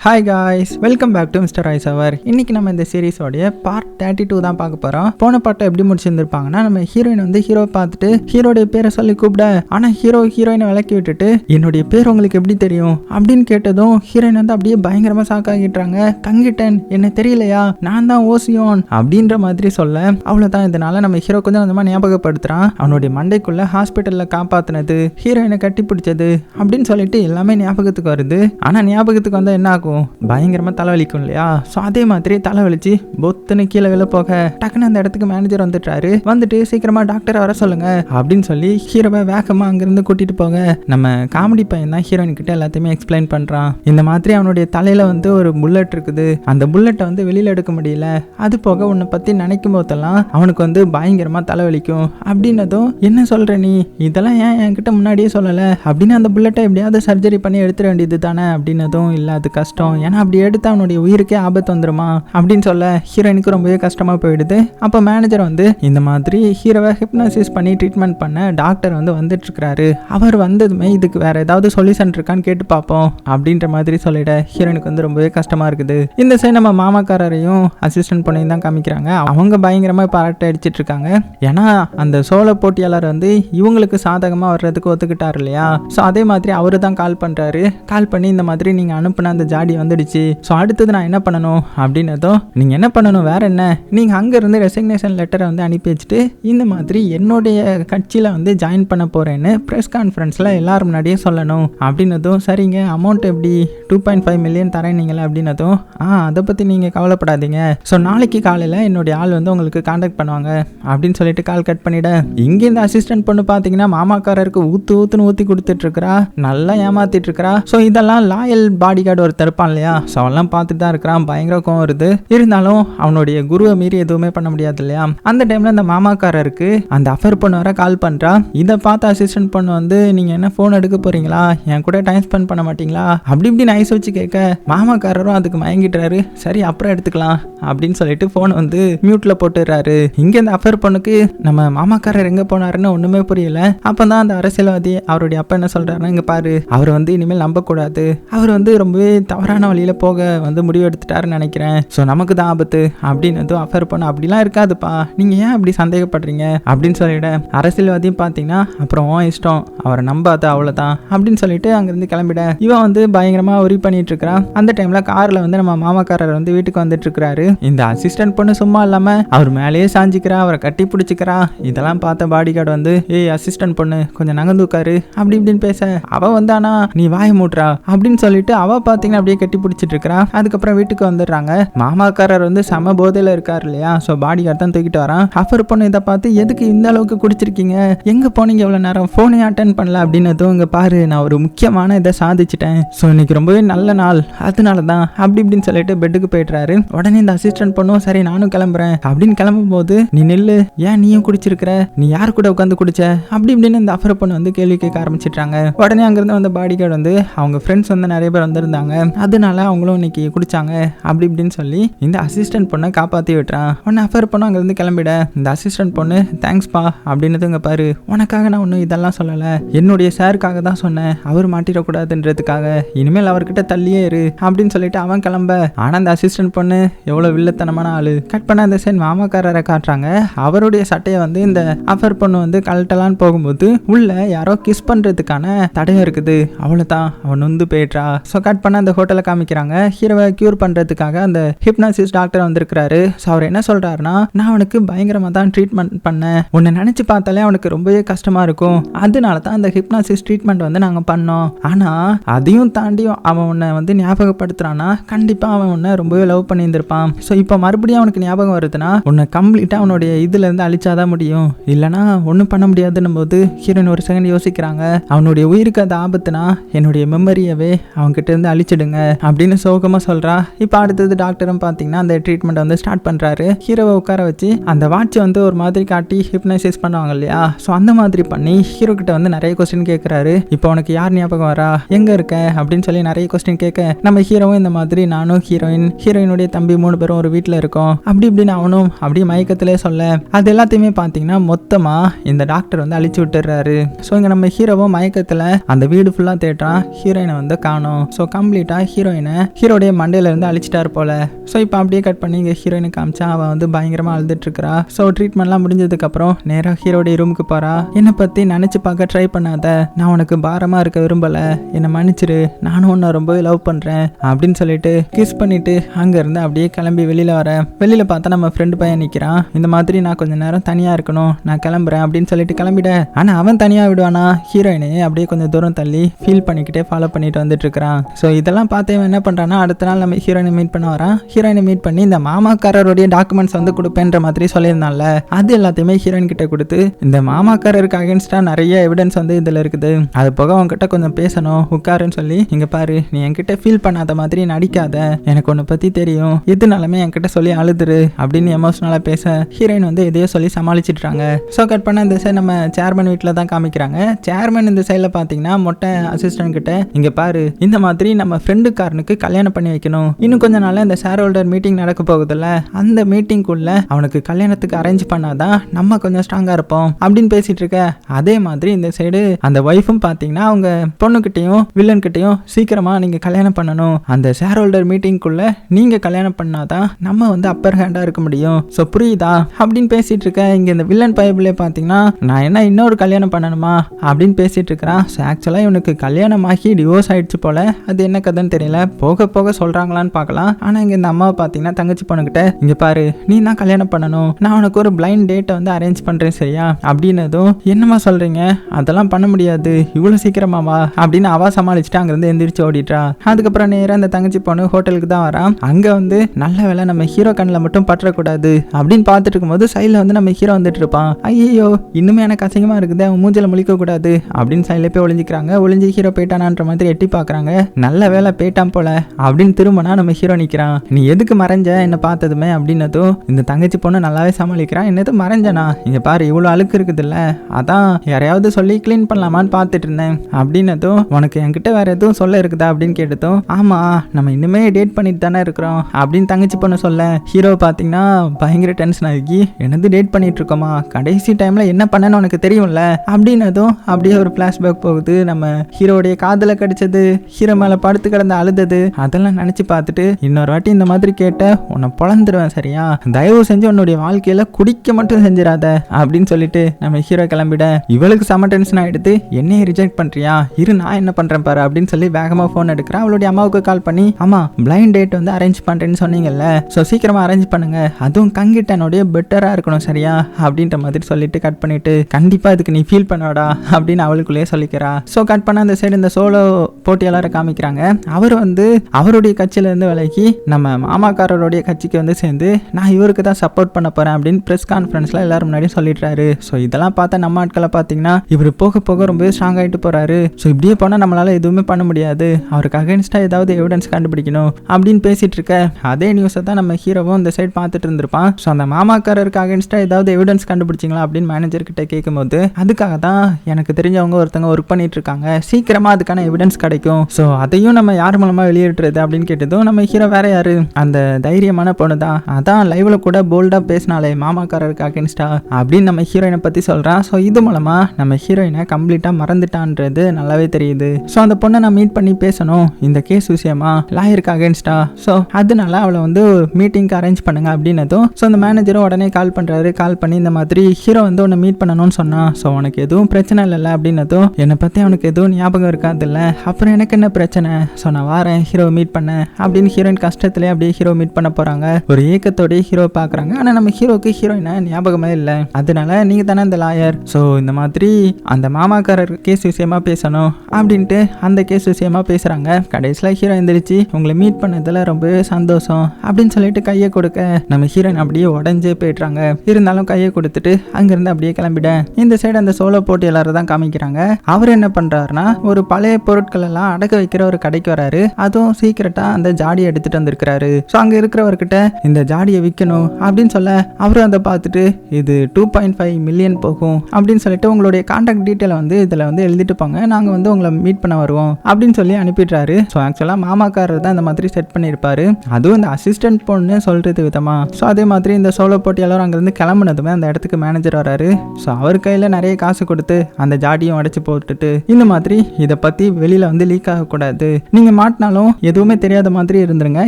Hi guys welcome back to mister ice hour இன்னைக்கு நம்ம இந்த சீரிஸோடைய பார்ட் தேர்ட்டி டூ தான் பார்க்க போகிறோம் போன பாட்டை எப்படி முடிச்சிருந்திருப்பாங்கன்னா நம்ம ஹீரோயின் வந்து ஹீரோ பார்த்துட்டு ஹீரோடைய பேரை சொல்லி கூப்பிட ஆனால் ஹீரோ ஹீரோயினை விளக்கி விட்டுட்டு என்னுடைய பேர் உங்களுக்கு எப்படி தெரியும்? அப்படின்னு கேட்டதும் ஹீரோயின் வந்து அப்படியே பயங்கரமாக சாக்காகிட்டாங்க கங்கிட்டன் என்ன தெரியலையா? நான் தான் ஓசியோன் அப்படின்ற மாதிரி சொல்ல அவ்வளோதான் இதனால நம்ம ஹீரோ கொஞ்சம் கொஞ்சமாக ஞாபகப்படுத்துகிறான் அவனுடைய மண்டைக்குள்ள ஹாஸ்பிட்டலில் காப்பாற்றினது ஹீரோயினை கட்டி பிடிச்சது அப்படின்னு சொல்லிட்டு எல்லாமே ஞாபகத்துக்கு வருது. ஆனால் ஞாபகத்துக்கு வந்தால் என்ன ஆகும்? பயங்கரமாக தலைவலிக்கும் இல்லையா? ஸோ அதே மாதிரி தலைவலிச்சு பொத்துன்னு கீழே விழ போக டக்குன்னு அந்த இடத்துக்கு மேனேஜர் வந்துட்டாரு. வந்துட்டு சீக்கிரமா டாக்டரை வர சொல்லுங்க அப்படின்னு சொல்லி ஹீரோவை வேகமாக அங்கேருந்து கூட்டிட்டு போக நம்ம காமெடி பையன் தான் ஹீரோயின் கிட்ட எல்லாத்தையுமே எக்ஸ்பிளைன் பண்ணுறான் இந்த மாதிரி அவனுடைய தலையில் வந்து ஒரு புல்லட் இருக்குது. அந்த புல்லட்டை வந்து வெளியில எடுக்க முடியல. அது போக உன்னை பற்றி நினைக்கும் போதெல்லாம் அவனுக்கு வந்து பயங்கரமாக தலைவலிக்கும். அப்படின்னதும் என்ன சொல்ற நீ? இதெல்லாம் ஏன் என்கிட்ட முன்னாடியே சொல்லலை? அப்படின்னு அந்த புல்லட்டை எப்படியாவது சர்ஜரி பண்ணி எடுத்துட வேண்டியது தானே அப்படின்னதும் இல்லை அது கஷ்டம். ஏன்னா அப்படி எடுத்து அவனுடைய உயிருக்கே ஆபத்து வந்துருமா? அப்படின்னு சொல்ல ஹீரோயினுக்கு ரொம்பவே கஷ்டமாக போயிடுது. அப்போ மேனேஜர் வந்து இந்த மாதிரி ஹீரோவை ஹிப்னாசிஸ் பண்ணி ட்ரீட்மெண்ட் பண்ண டாக்டர் வந்து வந்துட்டு இருக்கிறாரு அவர் வந்ததுமே இதுக்கு வேற ஏதாவது சொல்யூஷன் இருக்கான்னு கேட்டு பார்ப்போம் அப்படின்ற மாதிரி சொல்லிட ஹீரோனுக்கு வந்து ரொம்பவே கஷ்டமாக இருக்குது. இந்த சைடு நம்ம மாமாக்காரரையும் அசிஸ்டன்ட் பொண்ணையும் தான் காமிக்கிறாங்க. அவங்க பயங்கரமாக பாராட்ட அடிச்சிட்டு இருக்காங்க ஏன்னா அந்த சோழ போட்டியாளர் வந்து இவங்களுக்கு சாதகமாக வர்றதுக்கு ஒத்துக்கிட்டார் இல்லையா? ஸோ அதே மாதிரி அவரு தான் கால் பண்ணுறாரு கால் பண்ணி இந்த மாதிரி நீங்கள் அனுப்பின அந்த ஜாடி வந்துடுச்சு. ஸோ அடுத்தது நான் என்ன பண்ணணும் அப்படின்னதும் நீங்கள் என்ன பண்ணணும் வேற என்ன? நீங்கள் அங்கேருந்து ரெசிக்னேஷன் லெட்டரை வந்து அனுப்பி வச்சுட்டு இந்த மாதிரி என்னுடைய கட்சியில் வந்து ஜாயின் பண்ண போகிறேன்னு ப்ரெஸ் கான்ஃபரன்ஸில் எல்லாரும் முன்னாடியே சொல்லணும். அப்படின்னதும் சரிங்க அமௌண்ட் எப்படி? டூ பாயிண்ட் ஃபைவ் மில்லியன் தரேன் நீங்களே அப்படின்னதும் ஆ அதை பற்றி நீங்கள் கவலைப்படாதீங்க. ஸோ நாளைக்கு காலையில் என்னுடைய ஆள் வந்து உங்களுக்கு காண்டாக்ட் பண்ணுவாங்க. அப்படின்னு சொல்லிட்டு கால் கட் பண்ணிவிட இங்கே இந்த அசிஸ்டன்ட் பொண்ணு பார்த்தீங்கன்னா மாமாக்காரருக்கு ஊற்று ஊற்றுன்னு ஊற்றி கொடுத்துட்ருக்குறா நல்லா ஏமாத்திட்டு இருக்கிறா. ஸோ இதெல்லாம் லாயல் பாடி கார்டு ஒருத்தர் இருப்பான் இல்லையா? ஸோ அவன்லாம் பார்த்துட்டு தான் இருக்கிறான். பயங்கர கோவம் வருது. இருந்தாலும் அவனுடைய குருவை மீறி எதுவுமே பண்ண முடியாது இல்லையா? அந்த டைமில் அந்த மாமாக்காரருக்கு அந்த அஃபர் பொண்ணு வர கால் பண்ணுறா இதை பார்த்து அசிஸ்டன்ட் பொண்ணு வந்து நீங்கள் என்ன ஃபோன் எடுக்க போகிறீங்களா என் கூட டைம் ஸ்பெண்ட் பண்ண மாட்டீங்களா? அப்படி இப்படி நைஸ் வச்சு கேட்க மாமாக்காரரும் அதுக்கு மயங்கிட்டுறாரு சரி அப்புறம் எடுத்துக்கலாம். அப்படின்னு சொல்லிட்டு ஃபோன் வந்து மியூட்டில் போட்டுடுறாரு. இங்கே இந்த அஃபர் பொண்ணுக்கு நம்ம மாமாக்காரர் எங்கே போனாருன்னு ஒண்ணுமே புரியல. அப்பதான் அந்த அரசியல்வாதி அவருடைய அப்பா என்ன சொல்றாருன்னா இங்கே பாரு அவர் வந்து இனிமேல் நம்பக்கூடாது. அவர் வந்து ரொம்பவே தவறான வழியில் போக வந்து முடிவு எடுத்துட்டாருன்னு நினைக்கிறேன். ஸோ நமக்கு தான் ஆபத்து. அப்படின்னு அஃபர் பண்ண அப்படிலாம் இருக்காதுப்பா. நீங்கள் ஏன் அப்படி சந்தேகப்படுறீங்க? அப்படின்னு சொல்லிட அரசியல்வாதியும் பார்த்தீங்கன்னா அப்புறம் ஓ இஷ்டம். அவரை நம்பாத அவ்வளோதான் அப்படின்னு சொல்லிட்டு அங்கேருந்து கிளம்பிட. இவன் வந்து பயங்கரமாக உரி பண்ணிட்டு இருக்கிறான் அந்த டைமில் காரில் வந்து நம்ம மாமாக்காரர் வந்து வீட்டுக்கு வந்துட்டு இருக்கிறாரு. இந்த அசிஸ்டன்ட் பொண்ணு சும்மா இல்லாமல் அவர் மேலேயே சாஞ்சிக்கிறா அவரை கட்டி பிடிச்சிக்கிறா. இதெல்லாம் பார்த்த பாடி கார்டு வந்து ஏய் அசிஸ்டன்ட் பொண்ணு கொஞ்சம் நகர்ந்து உட்காரு. அப்படி இப்படின்னு பேச அவ வந்து ஆனா நீ வாய மூட்டுறா அப்படின்னு சொல்லிட்டு அவ பார்த்தீங்கன்னா அப்படியே கட்டி பிடிச்சிட்டு இருக்கிறான் அதுக்கப்புறம் வீட்டுக்கு வந்துடுறாங்க. மாமாக்காரர் வந்து சம போதையில இருக்காரு இல்லையா? ஸோ பாடி கார்டு தான் தூக்கிட்டு வரான். அஃபர் பொண்ணு இதை பார்த்து எதுக்கு இந்த அளவுக்கு குடிச்சிருக்கீங்க? எங்க போனீங்க எவ்வளோ நேரம்? ஃபோனே அட்டன் பண்ணல? அப்படின்னதும் இங்க பாரு. நான் ஒரு முக்கியமான இதை சாதிச்சிட்டேன். ஸோ இன்னைக்கு ரொம்பவே நல்ல நாள். அதனால தான் அப்படி இப்படின்னு சொல்லிட்டு பெட்டுக்கு போயிடுறாரு. உடனே இந்த அசிஸ்டன்ட் பண்ணுவோம் சரி நானும் கிளம்புறேன். அப்படின்னு கிளம்பும் போது நீ நில்லு. ஏன் நீயும் குடிச்சிருக்கிற? நீ யார் கூட உட்காந்து குடிச்ச? அப்படி இப்படின்னு இந்த அஃபர் பொண்ணு வந்து கேள்வி கேட்க ஆரம்பிச்சிட்டாங்க உடனே அங்கிருந்து வந்த பாடி கார்டு வந்து அவங்க ஃப்ரெண்ட்ஸ் வந்து நிறைய பேர் வந்திருந்தாங்க. அதனால அவங்களும் இன்னைக்கு குடிச்சாங்க. அப்படி இப்படின்னு சொல்லி இந்த அசிஸ்டன்ட் பொண்ணை காப்பாற்றி விட்டுறான். உடனே அஃபர் பொண்ணு அங்கேருந்து கிளம்பிட. இந்த அசிஸ்டன்ட் பொண்ணு தேங்க்ஸ்ப்பா அப்படின்னதுங்க பாரு. உனக்காக நான் ஒன்றும் இதெல்லாம் சொல்லலை. என்னுடைய சாருக்காக தான் சொன்னேன். அவர் மாட்டிடக்கூடாதுன்றதுக்காக. இனிமேல் அவர்கிட்ட தள்ளியே இரு அப்படின்னு சொல்லிட்டு அவன் கிளம்ப. ஆனால் அந்த அசிஸ்டன்ட் பொண்ணு எவ்வளோ வில்லத்தனமான ஆளு. கட் பண்ண அந்த சைன் மாமாக்காரரை காட்டுறாங்க. அவருடைய சட்டையை வந்து இந்த அஃபர் பொண்ணு வந்து கழட்டலான்னு போகும்போது உள்ள யாரோ கிஸ் பண்ணுறதுக்கான தடயம் இருக்குது. அவ்வளோதான் அவன் நொந்து போயிட்டா ஸோ கட் பண்ண அந்த ஹோட்டல் காமிக்கிறாங்க. ஹீரோவை க்யூர் பண்ணுறதுக்காக அந்த ஹிப்னாசிஸ் டாக்டர் வந்திருக்கிறாரு. ஸோ அவர் என்ன சொல்கிறாருன்னா நான் அவனுக்கு பயங்கரமாக தான் ட்ரீட்மெண்ட் பண்ணேன். உன்னை நினச்சி பார்த்தாலே அவனுக்கு ரொம்பவே கஷ்டமாக இருக்கும். அதனால தான் அந்த ஹிப்னாசிஸ் ட்ரீட்மெண்ட் வந்து நாங்கள் பண்ணோம். ஆனால் அதையும் தாண்டியும் அவன் உன்னை வந்து ஞாபகப்படுத்துறான்னா கண்டிப்பாக அவன் உன்னை ரொம்பவே லவ் பண்ணியிருந்திருப்பான். ஸோ இப்போ மறுபடியும் அவனுக்கு ஞாபகம் வருதுன்னா உன்னை கம்ப்ளீட்டாக அவனுடைய இதுலேருந்து அழிச்சாதான் முடியும். இல்லைனா ஒன்றும் பண்ண முடியாதுன்னும் போது ஹீரோயின் ஒரு செகண்ட் யோசிக்கிறாங்க. அவனுடைய உயிருக்கு அது ஆபத்துனா என்னுடைய மெமரியவே அவன்கிட்ட இருந்து அழிச்சிடுங்க. அப்படின்னு சோகமாக சொல்கிறா இப்போ அடுத்தது டாக்டரும் பார்த்தீங்கன்னா அந்த ட்ரீட்மெண்ட் வந்து ஸ்டார்ட் பண்ணுறாரு ஹீரோவை உட்கார வச்சு அந்த வாட்ச் வந்து ஒரு மாதிரி காட்டி ஹிப்னைசைஸ் பண்ணுவாங்க இல்லையா? ஸோ அந்த மாதிரி பண்ணி ஹீரோ கிட்ட வந்து நிறைய கொஸ்டின் கேட்குறாரு இப்போ உனக்கு யார் ஞாபகம் வரா? எங்கே இருக்க? அப்படின்னு சொல்லி நிறைய கொஸ்டின் கேட்க நம்ம ஹீரோவும் இந்த மாதிரி நானும் ஹீரோயின் ஹீரோயினுடைய தம்பி மூணு பேரும் ஒரு வீட்டில் இருக்கோம். அப்படி இப்படின்னு அவனும் அப்படியே மயக்கத்திலே சொல்ல. அது எல்லாத்தையுமே பார்த்தீங்கன்னா மொத்தமாக இந்த டாக்டர் வந்து அழிச்சு விட்டுறாரு. ஸோ இங்கே நம்ம ஹீரோவும் மயக்கத்தில் அந்த வீடு ஃபுல்லாக தேடுறான். ஹீரோயினை வந்து காணும். ஸோ கம்ப்ளீட்டாக ஹீரோயினை ஹீரோடைய மண்டையிலேருந்து அழிச்சிட்டார் போல. ஸோ இப்போ அப்படியே கட் பண்ணி இங்கே ஹீரோயினை காமிச்சா அவன் வந்து பயங்கரமாக அழுதுட்டுருக்கிறா. ஸோ ட்ரீட்மெண்ட்லாம் முடிஞ்சதுக்கப்புறம் நேராக ஹீரோடைய ரூமுக்கு போகிறா என்னை பற்றி நினச்சி பார்க்க ட்ரை பண்ணாத. நான் உனக்கு பாரமாக இருக்க விரும்பலை. என்னை மன்னிச்சிரு. நானும் உன்னை ரொம்பவே லவ் பண்ணுறேன் அப்படின்னு சொல்லிட்டு கிஸ் பண்ணிட்டு அங்கேருந்து அப்படியே கிளம்பி வெளியில் வரேன் வெளியில் பார்த்தா நம்ம ஃப்ரெண்டு பையன் நிற்கிறான் இந்த மாதிரி நான் கொஞ்ச நேரம் தனியாக இருக்கணும். நான் கிளம்புறேன். அப்படின்னு சொல்லிட்டு கிளம்பிட. ஆனால் அவன் தனியாக விடுவானா? ஹீரோயினையே அப்படியே கொஞ்சம் தூரம் தள்ளி ஃபீல் பண்ணிக்கிட்டே ஃபாலோ பண்ணிட்டு வந்துட்டு இருக்கிறான் ஸோ இதெல்லாம் பார்த்து இவன் என்ன பண்ணுறான்னா அடுத்த நாள் நம்ம ஹீரோயினை மீட் பண்ண வரான். ஹீரோயினை மீட் பண்ணி இந்த மாமாக்காரருடைய டாக்குமெண்ட்ஸ் வந்து கொடுப்பேன்ற மாதிரி சொல்லியிருந்தான்ல. அது எல்லாத்தையுமே ஹீரோயின் கிட்ட கொடுத்து இந்த மாமாக்காரருக்கு அகேன்ஸ்டாக நிறைய எவிடன்ஸ் வந்து இதில் இருக்குது. அது போக அவங்ககிட்ட கொஞ்சம் பேசணும் உட்காருன்னு சொல்லி இங்கே பாரு நீ என்கிட்ட ஃபீல் பண்ணாத மாதிரி நடிக்காத. எனக்கு உன்னை பற்றி தெரியும். எதுனாலுமே என்கிட்ட சொல்லி அழுதுரு அப்படின்னு எமோஷனலாக பேச ஹீரோயின் வந்து எதையோ சொல்லி சமாளிச்சிட்றாங்க. ஸோ கட் பண்ண இந்த சைடு நம்ம சேர்மன் வீட்டில் தான் காமிக்கிறாங்க. சேர்மன் இந்த சைடில் பார்த்தீங்கன்னா மொட்டை அசிஸ்டன்ட் கிட்ட இங்கே பாரு இந்த மாதிரி நம்ம ஃப்ரெண்டு ஃப்ரெண்டுக்காரனுக்கு கல்யாணம் பண்ணி வைக்கணும். இன்னும் கொஞ்ச நாள் இந்த ஷேர் ஹோல்டர் மீட்டிங் நடக்க போகுதுல்ல? அந்த மீட்டிங்குள்ள அவனுக்கு கல்யாணத்துக்கு அரேஞ்ச் பண்ணாதான் நம்ம கொஞ்சம் ஸ்ட்ராங்காக இருப்போம். அப்படின்னு பேசிட்டு இருக்க. அதே மாதிரி இந்த சைடு அந்த ஒய்ஃபும் பார்த்தீங்கன்னா அவங்க பொண்ணுக்கிட்டையும் வில்லன்கிட்டையும் சீக்கிரமா நீங்க கல்யாணம் பண்ணணும். அந்த ஷேர் ஹோல்டர் மீட்டிங்குள்ள நீங்க கல்யாணம் பண்ணாதான் நம்ம வந்து அப்பர் ஹேண்டா இருக்க முடியும். ஸோ புரியுதா? அப்படின்னு பேசிட்டு இருக்க. இங்க இந்த வில்லன் பைபிளே பார்த்தீங்கன்னா நான் என்ன இன்னொரு கல்யாணம் பண்ணணுமா? அப்படின்னு பேசிட்டு இருக்கிறான். ஸோ ஆக்சுவலாக இவனுக்கு கல்யாணம் ஆகி டிவோர்ஸ் ஆயிடுச்சு போல. அது என்ன கதைன்னு தெரியல. போக போக சொல்றாங்களான்னு பார்க்கலாம். ஆனால் இங்க இந்த அம்மாவை பார்த்தீங்கன்னா தங்கச்சி பொண்ணுகிட்ட இங்க பாரு நீ தான் கல்யாணம் பண்ணணும். நான் உனக்கு ஒரு பிளைண்ட் டேட்டை வந்து அரேஞ்ச் பண்றேன் சரியா? அப்படின்னதும் என்னம்மா சொல்றீங்க? அதெல்லாம் பண்ண முடியாது. இவ்வளோ சீக்கிரமாவா அப்படின்னு அவ சமாளிச்சுட்டு அங்கிருந்து எந்திரிச்சு ஓடிட்டா அதுக்கப்புறம் நேராக அந்த தங்கச்சி பொண்ணு ஹோட்டலுக்கு தான் வரான் அங்க வந்து நல்ல வேலை நம்ம ஹீரோ கண்ணில் மட்டும் பற்றக்கூடாது. அப்படின்னு பார்த்துட்டு இருக்கும்போது சைடில் வந்து நம்ம ஹீரோ வந்துட்டு இருப்பான். ஐயோ இன்னுமே எனக்கு அசிங்கமா இருக்குது. அவன் மூஞ்சில முழிக்க கூடாது அப்படின்னு சைடில் போய் ஒளிஞ்சிக்கிறாங்க. ஒளிஞ்சு ஹீரோ போயிட்டானான்ற மாதிரி எட்டி பார்க்குறாங்க. நல்ல வேலை போயிட்டான் போல. அப்படின்னு திரும்பினா நம்ம ஹீரோ நிற்கிறான் நீ எதுக்கு மறைஞ்ச? என்னை பார்த்ததுமே அப்படின்னதும் இந்த தங்கச்சி பொண்ணு நல்லாவே சமாளிக்கிறான். என்னது மறைஞ்சனா? இங்கே பாரு இவ்வளோ அழுக்கு இருக்குதுல்ல. அதான் யாரையாவது சொல்லி க்ளீன் பண்ணலாமான்னு பார்த்துட்டு இருந்தேன். அப்படின்னதும் உனக்கு என்கிட்ட வேற எதுவும் சொல்ல இருக்குதா? அப்படின்னு கேட்டதும் ஆமாம் நம்ம இன்னுமே டேட் பண்ணிட்டு தானே இருக்கிறோம் அப்படின்னு தங்கச்சி பொண்ணு சொல்ல. ஹீரோ பார்த்தீங்கன்னா பயங்கர டென்ஷன் ஆகி என்னது டேட் பண்ணிட்டு இருக்கோமா? கடைசி டைம்ல என்ன பண்ணேன்னு உனக்கு தெரியும்ல? அப்படின்னதும் அப்படியே ஒரு ஃப்ளாஷ்பேக் போகுது. நம்ம ஹீரோடைய காதல கடிச்சது ஹீரோ மேல படுத்து கிடந்த அழுதது அதெல்லாம் நினைச்சு பார்த்துட்டு இன்னொரு வாட்டி இந்த மாதிரி கேட்ட உன்னை பொழந்துருவேன் சரியா? தயவு செஞ்சு உன்னுடைய வாழ்க்கையில குடிக்க மட்டும் செஞ்சிடாத அப்படின்னு சொல்லிட்டு நம்ம ஹீரோ கிளம்பிட இவளுக்கு செம டென்ஷன் ஆயிடுது. என்னைய ரிஜெக்ட் பண்றியா? இரு நான் என்ன பண்றேன் பாரு அப்படின்னு சொல்லி வேகமா ஃபோன் எடுக்கிறேன் அவளுடைய அம்மாவுக்கு கால் பண்ணி ஆமா பிளைண்ட் டேட் வந்து அரேஞ்ச் பண்றேன்னு சொன்னீங்கல்ல ஸோ சீக்கிரமா அரேஞ்ச் பண்ணுங்க. அதுவும் கங்கிட்டனுடைய பெட்டரா இருக்கணும் சரியா? அப்படின்ற மாதிரி சொல்லிட்டு கட் பண்ணிட்டு கண்டிப்பா இதுக்கு நீ ஃபீல் பண்ணாடா அப்படின்னு அவளுக்குள்ளேயே சொல்லிக்கிறா. ஸோ கட் பண்ண அந்த சைடு இந்த சோலோ போட்டியாளரை காமிக்கிறாங்க. அவர் வந்து அவருடைய கட்சியிலேருந்து விலகி நம்ம மாமாக்காரருடைய கட்சிக்கு வந்து சேர்ந்து நான் இவருக்கு தான் சப்போர்ட் பண்ண போகிறேன் அப்படின்னு ப்ரெஸ் கான்ஃபரன்ஸில் எல்லாரும் முன்னாடி சொல்லிடுறாரு. ஸோ இதெல்லாம் பார்த்தா நம்ம ஆட்களை பார்த்தீங்கன்னா இவர் போக போக ரொம்பவே ஸ்ட்ராங் ஆகிட்டு போகிறாரு ஸோ இப்படியே போனால் நம்மளால் எதுவுமே பண்ண முடியாது. அவருக்கு அகேன்ஸ்டாக ஏதாவது எவிடன்ஸ் கண்டுபிடிக்கணும் அப்படின்னு பேசிட்டு இருக்க அதே நியூஸை தான் நம்ம ஹீரோவும் இந்த சைடு பார்த்துட்டு இருந்திருப்பான். ஸோ அந்த மாமாக்காரருக்கு அகேன்ஸ்டாக ஏதாவது எவிடன்ஸ் கண்டுபிடிச்சிங்களா அப்படின்னு மேனேஜர் கிட்ட கேட்கும்போது அதுக்காக தான் எனக்கு தெரிஞ்சவங்க ஒருத்தவங்க ஒர்க் பண்ணிட்டு இருக்காங்க. சீக்கிரமாக அதுக்கான எவிடன்ஸ் கிடைக்கும். ஸோ அதையும் நம்ம யார் யார் மூலமா வெளியேற்றுறது அப்படின்னு கேட்டதும் நம்ம ஹீரோ வேற யாரு? அந்த தைரியமான பொண்ணு தான். அதான் லைவ்ல கூட போல்டா பேசினாலே மாமாக்காரருக்கு அகேன்ஸ்டா அப்படின்னு நம்ம ஹீரோயினை பத்தி சொல்றான் ஸோ இது மூலமா நம்ம ஹீரோயினை கம்ப்ளீட்டா மறந்துட்டான்றது நல்லாவே தெரியுது. ஸோ அந்த பொண்ணை நான் மீட் பண்ணி பேசணும். இந்த கேஸ் விஷயமா லாயருக்கு அகேன்ஸ்டா ஸோ அதனால அவளை வந்து மீட்டிங்க்கு அரேஞ்ச் பண்ணுங்க அப்படின்னதும் ஸோ அந்த மேனேஜரும் உடனே கால் பண்றாரு. கால் பண்ணி இந்த மாதிரி ஹீரோ வந்து உன்னை மீட் பண்ணணும்னு சொன்னான் ஸோ உனக்கு எதுவும் பிரச்சனை இல்லைல்ல அப்படின்னதும் என்னை பற்றி அவனுக்கு எதுவும் ஞாபகம் இருக்காதுல்ல. அப்புறம் எனக்கு என்ன பிரச்சனை? ஸோ நான் வாரேன் ஹீரோ மீட் பண்ணேன் அப்படின்னு ஹீரோயின் கஷ்டத்துலேயே அப்படியே ஹீரோ மீட் பண்ண போகிறாங்க ஒரு ஏக்கத்தோடய ஹீரோ பார்க்குறாங்க. ஆனால் நம்ம ஹீரோக்கு ஹீரோயினை ஞாபகமே இல்லை. அதனால நீங்கள் தானே இந்த லாயர் ஸோ இந்த மாதிரி அந்த மாமாக்காரர் கேஸ் விஷயமா பேசணும் அப்படின்ட்டு அந்த கேஸ் விஷயமா பேசுகிறாங்க கடைசியில் ஹீரோ எந்திரிச்சு உங்களை மீட் பண்ணதில் ரொம்பவே சந்தோஷம் அப்படின்னு சொல்லிட்டு கையை கொடுக்க நம்ம ஹீரோயின் அப்படியே உடஞ்சே போயிடுறாங்க. இருந்தாலும் கையை கொடுத்துட்டு அங்கேருந்து அப்படியே கிளம்பிட இந்த சைடு அந்த சோலோ போட்டியாளரை தான் காமிக்கிறாங்க. அவர் என்ன பண்றாருன்னா ஒரு பழைய பொருட்கள் எல்லாம் அடக்க வைக்கிற ஒரு கடைக்கு வர வராரு அதுவும் சீக்கிரட்டா அந்த ஜாடியை எடுத்துட்டு வந்திருக்கிறாரு. ஸோ அங்கே இருக்கிறவர்கிட்ட இந்த ஜாடியை விற்கணும் அப்படின்னு சொல்ல அவரும் அதை பார்த்துட்டு இது டூ பாயிண்ட் ஃபைவ் மில்லியன் போகும் அப்படின்னு சொல்லிட்டு உங்களுடைய கான்டாக்ட் டீட்டெயிலை வந்து இதில் வந்து எழுதிட்டு போங்க. நாங்கள் வந்து உங்களை மீட் பண்ண வருவோம் அப்படின்னு சொல்லி அனுப்பிடுறாரு. ஸோ ஆக்சுவலாக மாமாக்காரர் தான் இந்த மாதிரி செட் பண்ணியிருப்பாரு. அதுவும் இந்த அசிஸ்டன்ட் பொண்ணு சொல்றது விதமா. ஸோ அதே மாதிரி இந்த சோலோ போட்டியாளர் அங்கேருந்து கிளம்புனதுமே அந்த இடத்துக்கு மேனேஜர் வராரு. ஸோ அவர் கையில் நிறைய காசு கொடுத்து அந்த ஜாடியும் அடைச்சி போட்டுட்டு இந்த மாதிரி இதை பற்றி வெளியில் வந்து லீக் ஆகக்கூடாது. நீங்கள் மாட்டினாலும் எதுவுமே தெரியாத மாதிரி இருந்துருங்க.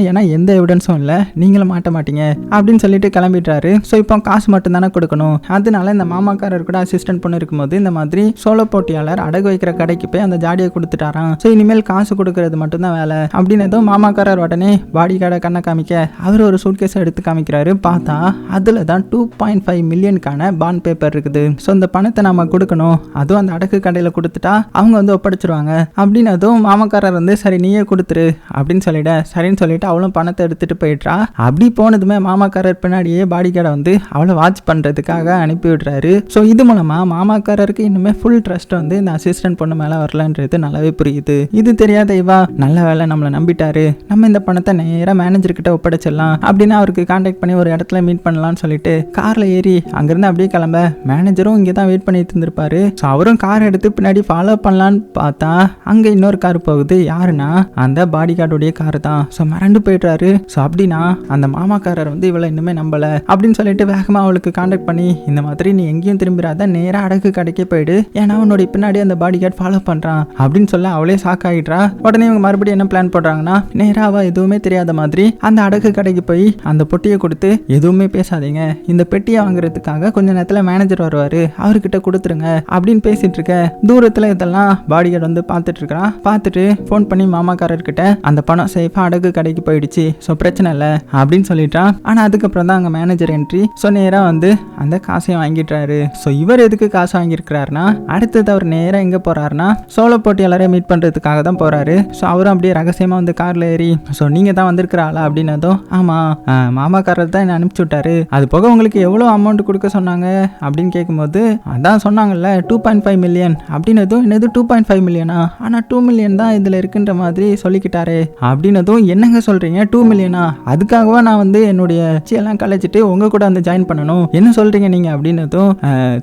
ஏன்னா எந்த எவிடன்ஸும் இல்லை. நீங்களும் மாட்ட மாட்டீங்க. அப்படின்னு சொல்லிட்டு கிளம்பிட்டாரு ஸோ இப்போ காசு மட்டும் தானே கொடுக்கணும். அதனால இந்த மாமாக்காரர் கூட அசிஸ்டன்ட் பொண்ணு இருக்கும்போது இந்த மாதிரி சோழ போட்டியாளர் அடகு வைக்கிற கடைக்கு போய் அந்த ஜாடியை கொடுத்துட்டாராம். ஸோ இனிமேல் காசு கொடுக்கறது மட்டும்தான் வேலை. அப்படின்னு ஏதோ மாமாக்காரர் உடனே பாடி கார்டை கண்ணை காமிக்க அவர் ஒரு சூட்கேஸை எடுத்து காமிக்கிறாரு. பார்த்தா அதில் தான் டூ பாயிண்ட் ஃபைவ் மில்லியனுக்கான பாண்ட் பேப்பர் இருக்குது. ஸோ அந்த பணத்தை நம்ம கொடுக்கணும். அதுவும் அந்த அடகு கடையில் கொடுத்துட்டா அவங்க வந்து ஒப்படைச்சிருவாங்க. அப்படின்னு அதுவும் மாமாக்காரர் வந்து சரி நீயே கொடுத்துரு அப்படின்னு சொல்லிட சரின்னு சொல்லிட்டு அவளும் பணத்தை எடுத்துட்டு போயிடுறா. அப்படி போனதுமே மாமாக்காரர் பின்னாடியே பாடி கார்டை வந்து அவளை வாட்ச் பண்ணுறதுக்காக அனுப்பி விடுறாரு. ஸோ இது மூலமாக மாமாக்காரருக்கு இன்னுமே ஃபுல் ட்ரஸ்ட் வந்து இந்த அசிஸ்டன்ட் பொண்ணு மேலே வரலன்றது நல்லாவே புரியுது. இது தெரியாத இவா நல்ல வேலை நம்மளை நம்பிட்டாரு. நம்ம இந்த பணத்தை நேராக மேனேஜர் கிட்ட ஒப்படைச்சிடலாம் அப்படின்னு அவருக்கு கான்டாக்ட் பண்ணி ஒரு இடத்துல மீட் பண்ணலாம்னு சொல்லிட்டு காரில் ஏறி அங்கேருந்து அப்படியே கிளம்ப. மேனேஜரும் இங்கே தான் வெயிட் பண்ணிட்டு இருந்திருப்பாரு. ஸோ அவரும் கார் எடுத்து பின்னாடி ஃபாலோ பண்ணலான்னு பார்த்தா அங்கே இன்னொரு கார் போகுது. யாருன்னா அந்த பாடி கார்டுடைய கார் தான். ஸோ மறந்து போயிடுறாரு. ஸோ அப்படின்னா அந்த மாமாக்காரர் வந்து இவளை இன்னுமே நம்பலை. அப்படின்னு சொல்லிட்டு வேகமாக அவளுக்கு காண்டாக்ட் பண்ணி இந்த மாதிரி நீ எங்கேயும் திரும்பிடாத நேராக அடகு கடைக்கே போயிடு. ஏன்னா உன்னோட பின்னாடி அந்த பாடி கார்டு ஃபாலோ பண்ணுறான் அப்படின்னு சொல்ல அவளே ஷாக் ஆகிடுறா உடனே இவங்க மறுபடியும் என்ன பிளான் போடுறாங்கன்னா நேராக எதுவுமே தெரியாத மாதிரி அந்த அடகு கடைக்கு போய் அந்த பொட்டியை கொடுத்து எதுவுமே பேசாதீங்க. இந்த பெட்டியை வாங்குறதுக்காக கொஞ்ச நேரத்தில் மேனேஜர் வருவார். அவர்கிட்ட கொடுத்துருங்க. அப்படின்னு பேசிட்டு இருக்க தூரத்தில் இதெல்லாம் பாடி கார்டு வந்து பார்த்துட்டு இருக்கிறான். பார்த்துட்டு ஃபோன் பண்ணி மாமா பணக்காரர்கிட்ட அந்த பணம் சேஃபாக அடகு கடைக்கு போயிடுச்சு ஸோ பிரச்சனை இல்லை அப்படின்னு சொல்லிட்டான் ஆனால் அதுக்கப்புறம் தான் அங்கே மேனேஜர் என்ட்ரி ஸோ நேராக வந்து அந்த காசையும் வாங்கிட்டாரு ஸோ இவர் எதுக்கு காசு வாங்கியிருக்கிறாருனா அடுத்தது அவர் நேராக எங்கே போறாருன்னா சோழ போட்டியாளரை மீட் பண்ணுறதுக்காக தான் போகிறாரு ஸோ அவரும் அப்படியே ரகசியமாக வந்து காரில் ஏறி ஸோ நீங்கள் தான் வந்திருக்கிற ஆளா? அப்படின்னதும் ஆமாம் மாமாக்காரர் தான் என்ன அனுப்பிச்சி விட்டாரு. அது போக உங்களுக்கு எவ்வளோ அமௌண்ட் கொடுக்க சொன்னாங்க? அப்படின்னு கேட்கும்போது அதான் சொன்னாங்கல்ல டூ பாயிண்ட் ஃபைவ் மில்லியன் அப்படின்னதும் என்னது டூ பாயிண்ட் ஃபைவ் மில்லியனா ஆனால் டூ மில்லியன் தான் இதில் இருக்குன்ற மாதிரி சொல்லிக்கிட்டாரு அப்படின்னதும் என்னங்க சொல்கிறீங்க டூ மில்லியனா அதுக்காகவா நான் வந்து என்னுடைய எல்லாம் கலைச்சிட்டு உங்கள் கூட வந்து ஜாயின் பண்ணணும்? என்ன சொல்கிறீங்க நீங்கள் அப்படின்னதும்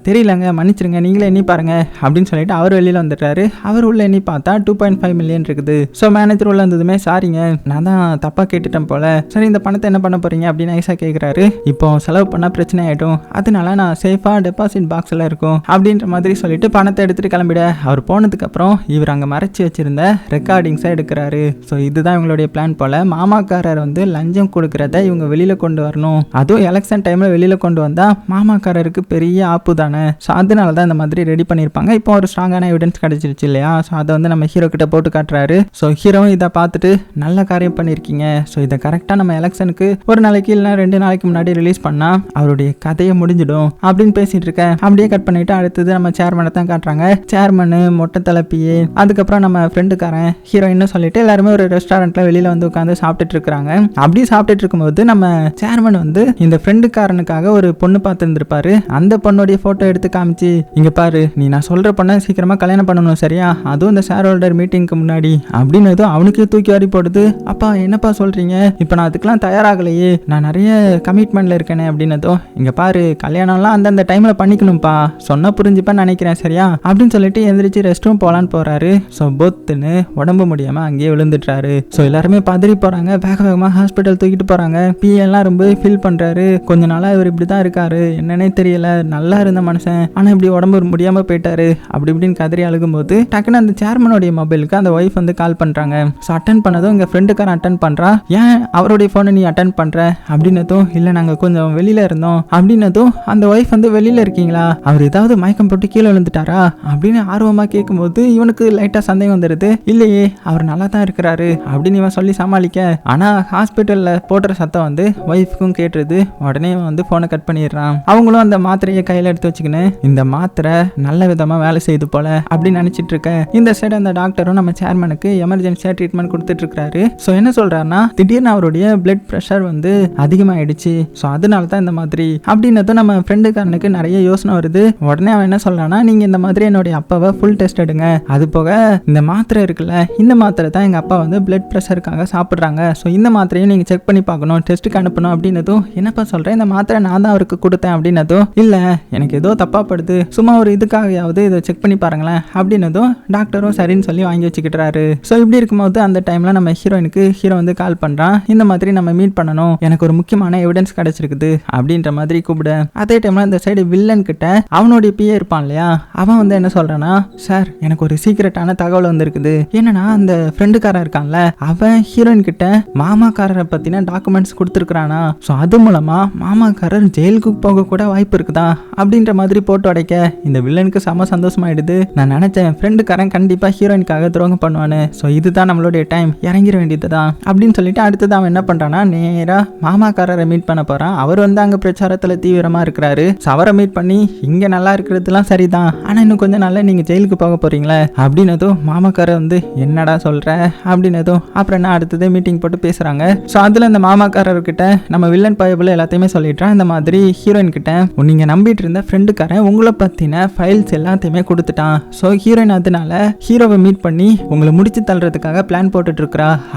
தெரியலங்க மன்னிச்சிருங்க நீங்களே எண்ணி பாருங்க அப்படின்னு சொல்லிட்டு அவர் வெளியில் வந்துட்டாரு அவர் உள்ள எண்ணி பார்த்தா டூ பாயிண்ட் ஃபைவ் மில்லியன் இருக்குது. ஸோ மேனேஜர் உள்ள இருந்ததுமே சாரிங்க நான் தான் தப்பாக கேட்டுட்டேன் போல. சரி இந்த பணத்தை என்ன பண்ண போறீங்க? அப்படின்னு ஐசா கேட்குறாரு இப்போ செலவு பண்ணால் பிரச்சனை ஆகிடும் அதனால நான் சேஃபாக டெபாசிட் பாக்ஸில் இருக்கும் அப்படின்ற மாதிரி சொல்லிட்டு பணத்தை எடுத்துட்டு கிளம்பிட. அவர் போனதுக்கப்புறம் இவர் அங்கே மறைச்சி வச்சிருந்த ரெக்கார்டிங்ஸை இருக்கிறாரு ஸோ இதுதான் இவங்களுடைய பிளான் போல. மாமாக்காரர் வந்து லஞ்சம் கொடுக்கறத இவங்க வெளியில் கொண்டு வரணும். அதுவும் எலெக்ஷன் டைமில் வெளியில் கொண்டு வந்தால் மாமாக்காரருக்கு பெரிய ஆப்பு தானே. ஸோ அதனால தான் இந்த மாதிரி ரெடி பண்ணியிருப்பாங்க. இப்போ ஒரு ஸ்ட்ராங்கான எவிடன்ஸ் கிடைச்சிருச்சு இல்லையா? ஸோ அதை வந்து நம்ம ஹீரோ கிட்ட போட்டு காட்டுறாரு. ஸோ ஹீரோவும் இதை பார்த்துட்டு நல்ல காரியம் பண்ணியிருக்கீங்க. ஸோ இதை கரெக்டாக நம்ம எலெக்ஷனுக்கு ஒரு நாளைக்கு இல்லைனா ரெண்டு நாளைக்கு முன்னாடி ரிலீஸ் பண்ணால் அவருடைய கதையை முடிஞ்சிடும் அப்படின்னு பேசிட்டு இருக்கேன். அப்படியே கட் பண்ணிட்டு அடுத்தது நம்ம சேர்மனை தான் காட்டுறாங்க. சேர்மனு மொட்டை தலைப்பியே. அதுக்கப்புறம் நம்ம ஃப்ரெண்டுக்காரன் ஹீரோயின்னு சொல்லிட்டு எல்லாருமே ஒரு ரெஸ்டாரண்ட்ல வெளியில வந்து உட்காந்து சாப்பிட்டுட்டு இருக்காங்க அப்படி சாப்பிட்டுட்டு இருக்கும்போது நம்ம சேர்மன் வந்து இந்த ஃப்ரெண்டுக்காரனுக்காக ஒரு பொண்ணு பார்த்துருந்துருப்பாரு. அந்த பொண்ணுடைய போட்டோ எடுத்து காமிச்சு இங்க பாரு நீ நான் சொல்ற பொண்ணை சீக்கிரமா கல்யாணம் பண்ணணும் சரியா? அதுவும் இந்த ஷேர் ஹோல்டர் மீட்டிங்க்கு முன்னாடி. அப்படின்னு அவனுக்கே தூக்கி வாரி போடுது. அப்பா என்னப்பா சொல்றீங்க? இப்போ நான் அதுக்கெல்லாம் தயாராகலையே. நான் நிறைய கமிட்மெண்ட்ல இருக்கேனே. அப்படின்னதும் இங்க பாரு கல்யாணம்லாம் அந்தந்த டைம்ல பண்ணிக்கணும்ப்பா. சொன்னால் புரிஞ்சுப்பா நினைக்கிறேன் சரியா? அப்படின்னு சொல்லிட்டு எந்திரிச்சு ரெஸ்ட் ரூம் போலான்னு போறாரு. ஸோ பொத்துன்னு உடம்பு முடியாம அங்கேயே விழுந்துட்டாரு. ஸோ எல்லாருமே பதறி போறாங்க. வேக வேகமாக ஹாஸ்பிட்டல் தூக்கிட்டு போறாங்க. பிஎல்லாம் ரொம்ப ஃபீல் பண்றாரு. கொஞ்ச நாளா இவர் இப்படி தான் இருக்காரு. என்னன்னே தெரியல. நல்லா இருந்த மனுஷன். ஆனா இப்படி உடம்பு முடியாம போயிட்டாரு. அப்படி இப்படின்னு கதறி அழுகும்போது டக்குன்னு அந்த சேர்மனுடைய மொபைலுக்கு அந்த ஒய்ஃப் வந்து கால் பண்றாங்க. ஸோ அட்டன் பண்ணதும் இங்க ஃப்ரெண்டுக்காரன் அட்டன் பண்றான். ஏன் அவருடைய ஃபோனை நீ அட்டன் பண்ற? அப்படின்னதும் இல்லை நாங்கள் கொஞ்சம் வெளியில இருந்தோம். அப்படின்னதும் அந்த ஒய்ஃப் வந்து வெளியில இருக்கீங்களா? அவர் ஏதாவது மயக்கம் போட்டு கீழே விழுந்துட்டாரா? அப்படின்னு ஆர்வமா கேட்கும்போது இவனுக்கு லைட்டா சந்தேகம் வந்துடுது இல்லையே அவர் நல்லா நல்லா தான் இருக்கிறாரு அப்படின்னு இவன் சொல்லி சமாளிக்க. ஆனா ஹாஸ்பிட்டல்ல போடுற சத்தம் வந்து ஒய்ஃபுக்கும் கேட்டுருது. உடனே இவன் வந்து ஃபோனை கட் பண்ணிடுறான். அவங்களும் அந்த மாத்திரையை கையில் எடுத்து வச்சுக்கின்னு இந்த மாத்திரை நல்ல விதமா வேலை செய்யுது போல அப்படின்னு நினைச்சிட்டு இருக்க. இந்த சைடு அந்த டாக்டரும் நம்ம சேர்மனுக்கு எமர்ஜென்சியாக ட்ரீட்மெண்ட் கொடுத்துட்டு இருக்காரு ஸோ என்ன சொல்றாருன்னா திடீர்னு அவருடைய பிளட் ப்ரெஷர் வந்து அதிகமாயிடுச்சு. ஸோ அதனால தான் இந்த மாதிரி அப்படின்னதும் நம்ம ஃப்ரெண்டுக்காரனுக்கு நிறைய யோசனை வருது. உடனே அவன் என்ன சொல்கிறான்னா நீங்கள் இந்த மாதிரி என்னுடைய அப்பாவை ஃபுல் டெஸ்ட் எடுங்க. அது போக இந்த மாத்திரை இருக்குல்ல இந்த மாத்திரை தான் எங்கள் அப்பா வந்து பிளட் ப்ரெஷருக்காக சாப்பிட்றாங்க. ஸோ இந்த மாத்திரையும் நீங்கள் செக் பண்ணி பார்க்கணும் டெஸ்ட்டுக்கு அனுப்பணும் அப்படின்னதும் என்னப்பா சொல்கிறேன் இந்த மாத்திரை நான் தான் அவருக்கு கொடுத்தேன் அப்படின்னதும் இல்லை எனக்கு ஏதோ தப்பா படுது. சும்மா ஒரு இதுக்காகயாவது இதை செக் பண்ணி பாருங்களேன் அப்படின்னதும் டாக்டரும் சரின்னு சொல்லி வாங்கி வச்சுக்கிட்டுறாரு. ஸோ இப்படி இருக்கும்போது அந்த டைமில் நம்ம ஹீரோயினுக்கு ஹீரோ வந்து கால் பண்ணுறான் இந்த மாதிரி நம்ம மீட் பண்ணணும். எனக்கு ஒரு முக்கியமான எவிடன்ஸ் கிடச்சிருக்குது அப்படின்ற மாதிரி கூப்பிட. அதே டைமில் இந்த சைடு வில்லன் கிட்ட அவனுடைய பிஏ இருப்பான் இல்லையா? அவன் வந்து என்ன சொல்கிறான்னா சார் எனக்கு ஒரு சீக்கிரட்டான தகவல் வந்திருக்குது. என்னன்னா அந்த ஃப்ரெண்டுக்காரன் இருக்கான்ல அவன் ஹீரோயின் கிட்ட மாமாக்காரரை பத்தின டாக்குமெண்ட்ஸ் கொடுத்துருக்கானா ஸோ அது மூலமா மாமாக்காரர் ஜெயிலுக்கு போக கூட வாய்ப்பு இருக்குதா? அப்படின்ற மாதிரி போட்டு உடைக்க இந்த வில்லனுக்கு செம சந்தோஷமாயிடுது. நான் நினைச்சேன் ஃப்ரெண்டுக்காரன் கண்டிப்பா ஹீரோயினுக்காக துரோகம் பண்ணுவானு. ஸோ இதுதான் நம்மளுடைய டைம் இறங்கிட வேண்டியது தான் அப்படின்னு சொல்லிட்டு அடுத்தது அவன் என்ன பண்றான்னா நேரா மாமாக்காரரை மீட் பண்ண போறான். அவர் வந்து அங்க பிரச்சாரத்துல தீவிரமா இருக்கிறாரு. அவரை மீட் பண்ணி இங்க நல்லா இருக்கிறதுலாம் சரிதான். ஆனா இன்னும் கொஞ்சம் நாள்ல நீங்க ஜெயிலுக்கு போக போறீங்களே? அப்படின்னதும் மாமாக்காரர் வந்து என்னடா சொல்ற? அப்படின்னதும் அப்புறம் என்ன அடுத்தது மீட்டிங் போட்டு பேசுகிறாங்க ஸோ அதில் அந்த மாமாக்காரர்கிட்ட நம்ம வில்லன் பயபிள் எல்லாத்தையுமே சொல்லிட்டான் இந்த மாதிரி ஹீரோயின் கிட்ட நீங்கள் நம்பிட்டு இருந்த ஃப்ரெண்டுக்காரன் உங்களை பற்றின ஃபைல்ஸ் எல்லாத்தையுமே கொடுத்துட்டான். ஸோ ஹீரோயின் அதனால ஹீரோவை மீட் பண்ணி உங்களை முடிச்சு தள்ளுறதுக்காக பிளான் போட்டுட்டு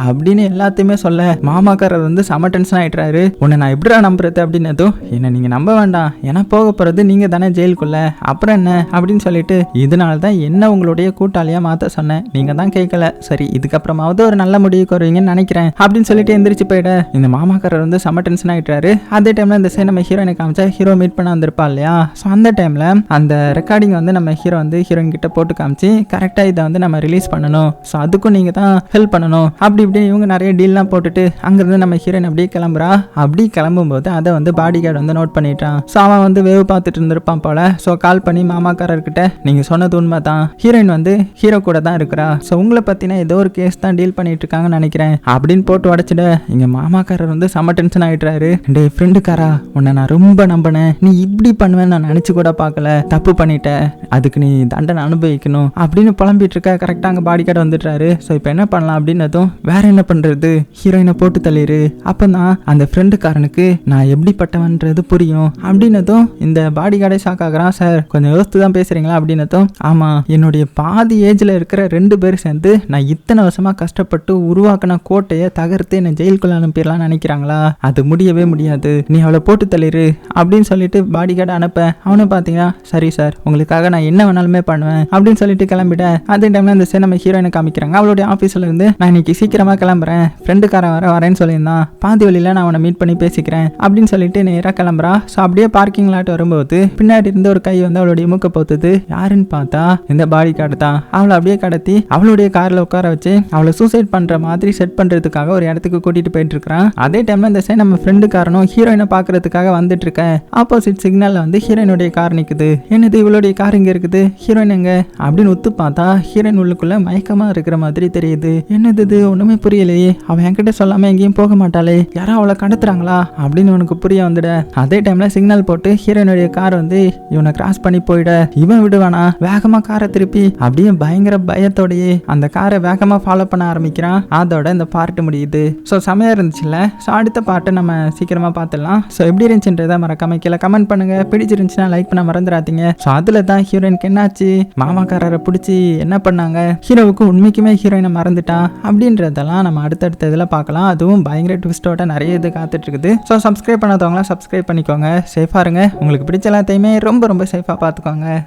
அப்படின்னு எல்லாத்தையுமே சொல்ல மாமாக்காரர் வந்து செம டென்ஷன் ஆயிட்டுறாரு உன்னை நான் எப்படிடா நம்புறது? அப்படின்னதும் என்னை நீங்கள் நம்ப வேண்டாம். ஏன்னா போக போகிறது நீங்கள் தானே ஜெயிலுக்குள்ள. அப்புறம் என்ன? அப்படின்னு சொல்லிட்டு இதனால தான் என்ன உங்களுடைய கூட்டாளியாக மாற்ற சொன்னேன். நீங்கள் தான் கேட்கல சரி இதுக்கப்புறமாவது ஒரு நல்ல முடிவுக்கு வருவீங்கன்னு நினைக்கிறேன் அப்படின்னு சொல்லிட்டு எந்திரிச்சு போயிட. இந்த மாமாக்காரர் வந்து செம டென்ஷன் ஆகிட்டாரு அதே டைம்ல இந்த சைடு நம்ம ஹீரோயினை காமிச்சா ஹீரோ மீட் பண்ண வந்திருப்பா இல்லையா? ஸோ அந்த டைம்ல அந்த ரெக்கார்டிங் வந்து நம்ம ஹீரோ வந்து ஹீரோயின் கிட்ட போட்டு காமிச்சு கரெக்டாக இதை வந்து நம்ம ரிலீஸ் பண்ணணும். ஸோ அதுக்கும் நீங்கள் தான் ஹெல்ப் பண்ணணும். அப்படி இப்படி இவங்க நிறைய டீல்லாம் போட்டுட்டு அங்கேருந்து நம்ம ஹீரோயின் அப்படியே கிளம்புறா. அப்படி கிளம்பும்போது அதை வந்து பாடி கார்டு வந்து நோட் பண்ணிட்டான் ஸோ அவன் வந்து வேவ் பார்த்துட்டு இருந்திருப்பான் போல. ஸோ கால் பண்ணி மாமாக்காரர்கிட்ட நீங்கள் சொன்னது உண்மை தான் ஹீரோயின் வந்து ஹீரோ கூட தான் இருக்கிறா. ஸோ உங்களை பற்றினா ஏதோ ஒரு கேஸ் தான் டீல் பண்ணிட்டு இருக்காங்கன்னு நினைக்கிறேன். அப்படின்னு போட்டு உடச்சிட எங்க மாமாக்காரர் வந்து செம டென்ஷன் ஆயிட்டாரு. டே ஃப்ரெண்டுக்காரா உன்னை நான் ரொம்ப நம்பினேன். நீ இப்படி பண்ணுவேன்னு நான் நினைச்சு கூட பார்க்கல. தப்பு பண்ணிட்ட. அதுக்கு நீ தண்டனை அனுபவிக்கணும். அப்படின்னு புலம்பிட்டு இருக்க கரெக்டாக அங்கே பாடி கார்டு வந்துட்டாரு ஸோ இப்போ என்ன பண்ணலாம்? அப்படின்னதும் வேற என்ன பண்ணுறது ஹீரோயினை போட்டு தள்ளிடு அப்பதான் அந்த ஃப்ரெண்டுக்காரனுக்கு நான் எப்படிப்பட்டவன்றது புரியும். அப்படின்னதும் இந்த பாடி கார்டே ஷாக் ஆகிறான் சார் கொஞ்சம் யோசித்து தான் பேசுறீங்களா? அப்படின்னதும் ஆமாம் என்னுடைய பாதி ஏஜில் இருக்கிற ரெண்டு பேர் சேர்ந்து நான் இத்தனை வருஷமா கஷ்டப்பட்டு உருவாக்கின கோட்டையை தகர்த்து என்னை ஜெயிலுக்குள்ள அனுப்பிடலாம்னு நினைக்கிறாங்களா? அது முடியவே முடியாது. நீ அவளை போட்டு தள்ளிடு அப்படின்னு சொல்லிட்டு பாடி கார்டு அனுப்ப. அவனை பார்த்தீங்கன்னா சரி சார் உங்களுக்காக நான் என்ன வேணாலுமே பண்ணுவேன் அப்படின்னு சொல்லிட்டு கிளம்பிட அதே டைம்ல இந்த சே நம்ம ஹீரோயினை காமிக்கிறாங்க. அவளுடைய ஆஃபீஸில் இருந்து நான் இன்னைக்கு சீக்கிரமா கிளம்புறேன். ஃப்ரெண்டுக்காரன் வர வரேன்னு சொல்லியிருந்தான் பாதி வழியில நான் அவனை மீட் பண்ணி பேசிக்கிறேன் அப்படின்னு சொல்லிட்டு நேராக கிளம்புறா. ஸோ அப்படியே பார்க்கிங் லாட் வரும்போது பின்னாடி இருந்து ஒரு கை வந்து அவளுடைய மூக்க போத்துது. யாருன்னு பார்த்தா இந்த பாடி கார்டு தான். அவளை அப்படியே கடத்தி அவளுடைய கார்ல உட்கார வச்சு அவளை சூசைட் பண்ற மாதிரி செட் பண்றதுக்காக ஒரு இடத்துக்கு கூட்டிட்டு போயிட்டு இருக்கிறான் அதே டைம்ல இந்த சைடு நம்ம ஃப்ரெண்டுக்காரனும் ஹீரோயினை பார்க்கறதுக்காக வந்துட்டு இருக்க ஆப்போசிட் சிக்னல்ல வந்து ஹீரோயினுடைய கார் நிக்குது. என்னது இவளுடைய கார் இங்க இருக்குது? ஹீரோயின் எங்க? அப்படின்னு ஒத்து பார்த்தா ஹீரோயின் உள்ளுக்குள்ள மயக்கமா இருக்கிற மாதிரி தெரியுது. என்னது இது? ஒண்ணுமே புரியலையே. அவன் என்கிட்ட சொல்லாம எங்கேயும் போக மாட்டாளே. யாரும் அவளை கடத்துறாங்களா அப்படின்னு உனக்கு புரிய வந்துட. அதே டைம்ல சிக்னல் போட்டு ஹீரோயினுடைய கார் வந்து இவனை கிராஸ் பண்ணி போயிட. இவன் விடுவானா? வேகமா காரை திருப்பி. அப்படியே பயங்கர பயத்தோடையே அந்த காரை வேகமா ஃபாலோ பண்ண ஆரம்பிக்கிறான் அதோட இந்த பார்ட்டு முடியுது. ஸோ செமையா இருந்துச்சுல்ல? ஸோ அடுத்த பாட்டை நம்ம சீக்கிரமா பார்த்துடலாம் ஸோ எப்படி இருந்துச்சுன்றதை மறக்காம கீழே கமெண்ட் பண்ணுங்க. பிடிச்சிருந்துச்சுன்னா லைக் பண்ண மறந்துடாதீங்க. ஸோ அதில் தான் ஹீரோயினுக்கு என்னாச்சு? மாமாக்காரரை பிடிச்சி என்ன பண்ணாங்க? ஹீரோவுக்கு உண்மைக்குமே ஹீரோயினை மறந்துட்டான். அப்படின்றதெல்லாம் நம்ம அடுத்தடுத்த இதில் பார்க்கலாம் அதுவும் பயங்கர ட்விஸ்டோட நிறைய இது காத்துட்டு இருக்குது ஸோ சப்ஸ்கிரைப் பண்ணாதவங்களாம் சப்ஸ்கிரைப் பண்ணிக்கோங்க. சேஃபாக இருங்க. உங்களுக்கு பிடிச்ச எல்லாத்தையுமே ரொம்ப ரொம்ப சேஃபாக பார்த்துக்கோங்க